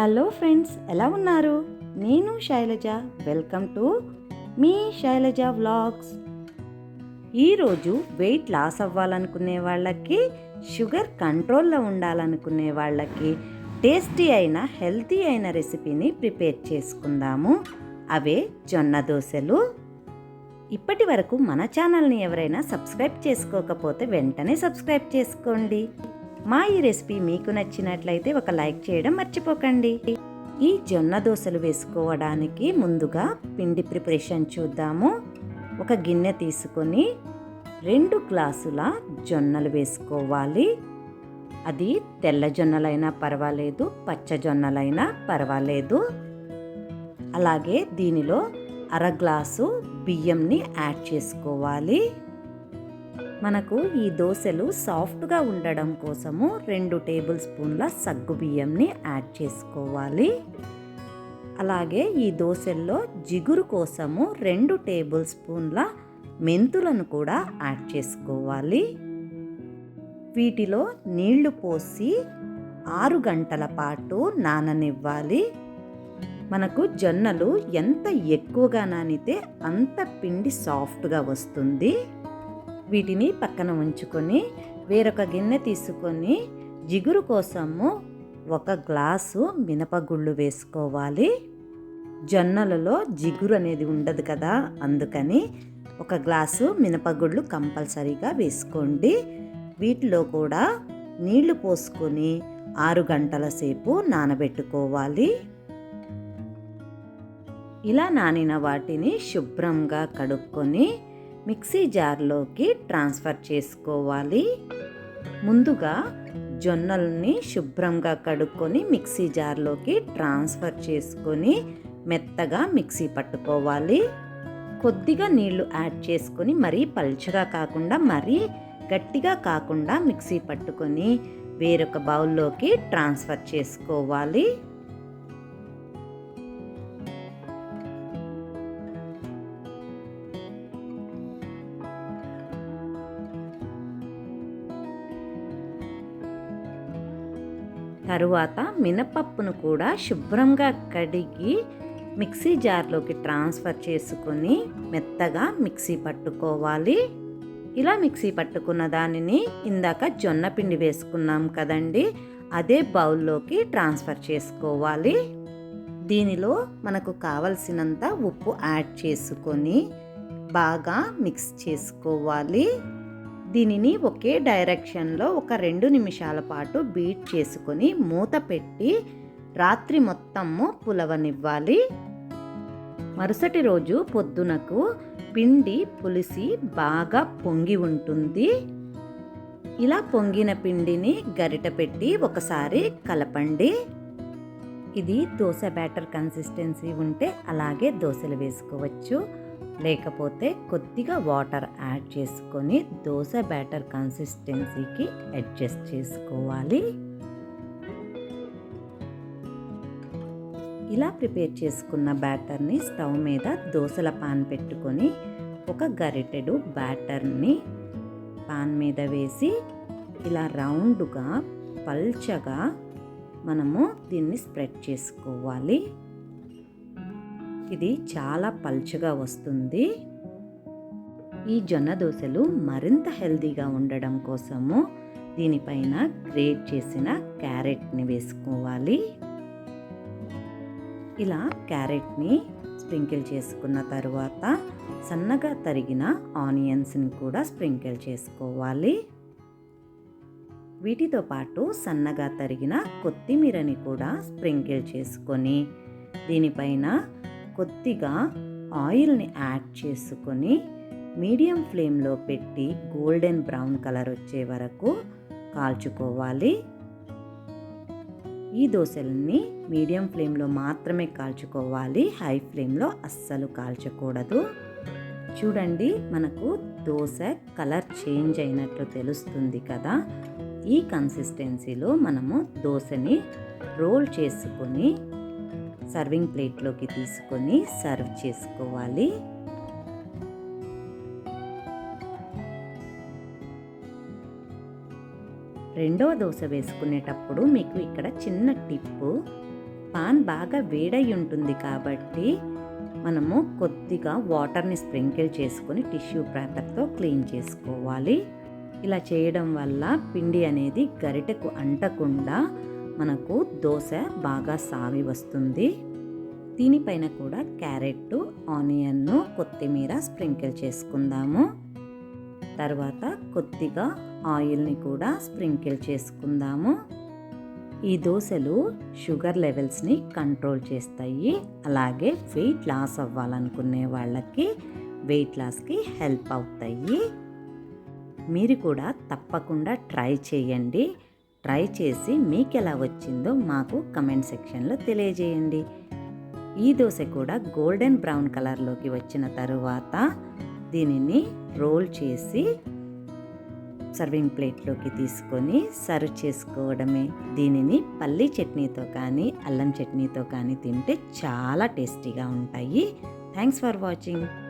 Hello friends ఎలా ఉన్నారు? నేను శైలజ. వెల్కమ్ టు మీ శైలజ వ్లాగ్స్. ఈరోజు వెయిట్ లాస్ అవ్వాలనుకునే వాళ్ళకి షుగర్ కంట్రోల్లో ఉండాలనుకునే వాళ్ళకి టేస్టీ అయిన హెల్తీ అయిన రెసిపీని ప్రిపేర్ చేసుకుందాము. అవే జొన్న దోశలు. ఇప్పటి వరకు మన ఛానల్ని ఎవరైనా సబ్స్క్రైబ్ చేసుకోకపోతే వెంటనే సబ్స్క్రైబ్ చేసుకోండి. మా ఈ రెసిపీ మీకు నచ్చినట్లయితే ఒక లైక్ చేయడం మర్చిపోకండి. ఈ జొన్న దోశలు వేసుకోవడానికి ముందుగా పిండి ప్రిపరేషన్ చూద్దాము. ఒక గిన్నె తీసుకొని రెండు గ్లాసుల జొన్నలు వేసుకోవాలి. అది తెల్ల జొన్నలైనా పర్వాలేదు పచ్చ జొన్నలైనా పర్వాలేదు. అలాగే దీనిలో అర గ్లాసు బియ్యంని యాడ్ చేసుకోవాలి. మనకు ఈ దోశలు సాఫ్ట్గా ఉండడం కోసము రెండు టేబుల్ స్పూన్ల సగ్గు బియ్యంని యాడ్ చేసుకోవాలి. అలాగే ఈ దోశల్లో జిగురు కోసము రెండు టేబుల్ స్పూన్ల మెంతులను కూడా యాడ్ చేసుకోవాలి. వీటిలో నీళ్ళు పోసి ఆరు గంటల పాటు నాననివ్వాలి. మనకు జొన్నలు ఎంత ఎక్కువగా నానితే అంత పిండి సాఫ్ట్గా వస్తుంది. వీటిని పక్కన ఉంచుకొని వేరొక గిన్నె తీసుకొని జిగురు కోసము ఒక గ్లాసు మినపగుళ్ళు వేసుకోవాలి. జొన్నలలో జిగురు అనేది ఉండదు కదా అందుకని ఒక గ్లాసు మినపగుళ్ళు కంపల్సరీగా వేసుకోండి. వీటిలో కూడా నీళ్ళు పోసుకొని ఆరు గంటల సేపు నానబెట్టుకోవాలి. ఇలా నానిన వాటిని శుభ్రంగా కడుక్కొని మిక్సీ జార్లోకి ట్రాన్స్ఫర్ చేసుకోవాలి. ముందుగా జొన్నల్ని శుభ్రంగా కడుక్కొని మిక్సీ జార్లోకి ట్రాన్స్ఫర్ చేసుకొని మెత్తగా మిక్సీ పట్టుకోవాలి. కొద్దిగా నీళ్ళు యాడ్ చేసుకొని మరీ పల్చగా కాకుండా మరీ గట్టిగా కాకుండా మిక్సీ పట్టుకొని వేరొక బౌల్లోకి ట్రాన్స్ఫర్ చేసుకోవాలి. తరువాత మినపప్పును కూడా శుభ్రంగా కడిగి మిక్సీ జార్లోకి ట్రాన్స్ఫర్ చేసుకొని మెత్తగా మిక్సీ పట్టుకోవాలి. ఇలా మిక్సీ పట్టుకున్న దానిని ఇందాక జొన్న పిండి వేసుకున్నాం కదండి అదే బౌల్లోకి ట్రాన్స్ఫర్ చేసుకోవాలి. దీనిలో మనకు కావలసినంత ఉప్పు యాడ్ చేసుకొని బాగా మిక్స్ చేసుకోవాలి. దీనిని ఒకే డైరెక్షన్లో ఒక రెండు నిమిషాల పాటు బీట్ చేసుకొని మూత పెట్టి రాత్రి మొత్తము పులవనివ్వాలి. మరుసటి రోజు పొద్దునకు పిండి పులిసి బాగా పొంగి ఉంటుంది. ఇలా పొంగిన పిండిని గరిట పెట్టి ఒకసారి కలపండి. ఇది దోశ బ్యాటర్ కన్సిస్టెన్సీ ఉంటే అలాగే దోశలు వేసుకోవచ్చు. లేకపోతే కొద్దిగా వాటర్ యాడ్ చేసుకొని దోశ బ్యాటర్ కన్సిస్టెన్సీకి అడ్జస్ట్ చేసుకోవాలి. ఇలా ప్రిపేర్ చేసుకున్న బ్యాటర్ని స్టవ్ మీద దోశల పాన్ పెట్టుకొని ఒక గరిటెడు బ్యాటర్ని పాన్ మీద వేసి ఇలా రౌండ్గా పల్చగా మనము దీన్ని స్ప్రెడ్ చేసుకోవాలి. ఇది చాలా పల్చగా వస్తుంది. ఈ జొన్న దోశలు మరింత హెల్తీగా ఉండడం కోసము దీనిపైన గ్రేట్ చేసిన క్యారెట్ని వేసుకోవాలి. ఇలా క్యారెట్ని స్ప్రింకిల్ చేసుకున్న తర్వాత సన్నగా తరిగిన ఆనియన్స్ని కూడా స్ప్రింకిల్ చేసుకోవాలి. వీటితో పాటు సన్నగా తరిగిన కొత్తిమీరని కూడా స్ప్రింకిల్ చేసుకొని దీనిపైన కొద్దిగా ఆయిల్ని యాడ్ చేసుకొని మీడియం ఫ్లేమ్లో పెట్టి గోల్డెన్ బ్రౌన్ కలర్ వచ్చే వరకు కాల్చుకోవాలి. ఈ దోశల్ని మీడియం ఫ్లేమ్లో మాత్రమే కాల్చుకోవాలి. హై ఫ్లేమ్లో అస్సలు కాల్చకూడదు. చూడండి మనకు దోశ కలర్ చేంజ్ అయినట్లు తెలుస్తుంది కదా. ఈ కన్సిస్టెన్సీలో మనము దోశని రోల్ చేసుకొని సర్వింగ్ ప్లేట్లోకి తీసుకొని సర్వ్ చేసుకోవాలి. రెండవ దోశ వేసుకునేటప్పుడు మీకు ఇక్కడ చిన్న టిప్పు. పాన్ బాగా వేడై ఉంటుంది కాబట్టి మనము కొద్దిగా వాటర్ని స్ప్రింకిల్ చేసుకొని టిష్యూ పేపర్తో క్లీన్ చేసుకోవాలి. ఇలా చేయడం వల్ల పిండి అనేది గరిటెకు అంటకుండా మనకు దోశ బాగా సావి వస్తుంది. దీనిపైన కూడా క్యారెట్ ఆనియన్ను కొత్తిమీర స్ప్రింకిల్ చేసుకుందాము. తర్వాత కొద్దిగా ఆయిల్ని కూడా స్ప్రింకిల్ చేసుకుందాము. ఈ దోశలు షుగర్ లెవెల్స్ని కంట్రోల్ చేస్తాయి. అలాగే వెయిట్ లాస్ అవ్వాలనుకునే వాళ్ళకి వెయిట్ లాస్కి హెల్ప్ అవుతాయి. మీరు కూడా తప్పకుండా ట్రై చేయండి. ట్రై చేసి మీకు ఎలా వచ్చిందో మాకు కమెంట్ సెక్షన్లో తెలియజేయండి. ఈ దోశ కూడా గోల్డెన్ బ్రౌన్ కలర్లోకి వచ్చిన తరువాత దీనిని రోల్ చేసి సర్వింగ్ ప్లేట్లోకి తీసుకొని సర్వ్ చేసుకోవడమే. దీనిని పల్లి చట్నీతో కానీ అల్లం చట్నీతో కానీ తింటే చాలా టేస్టీగా ఉంటాయి. Thanks for watching.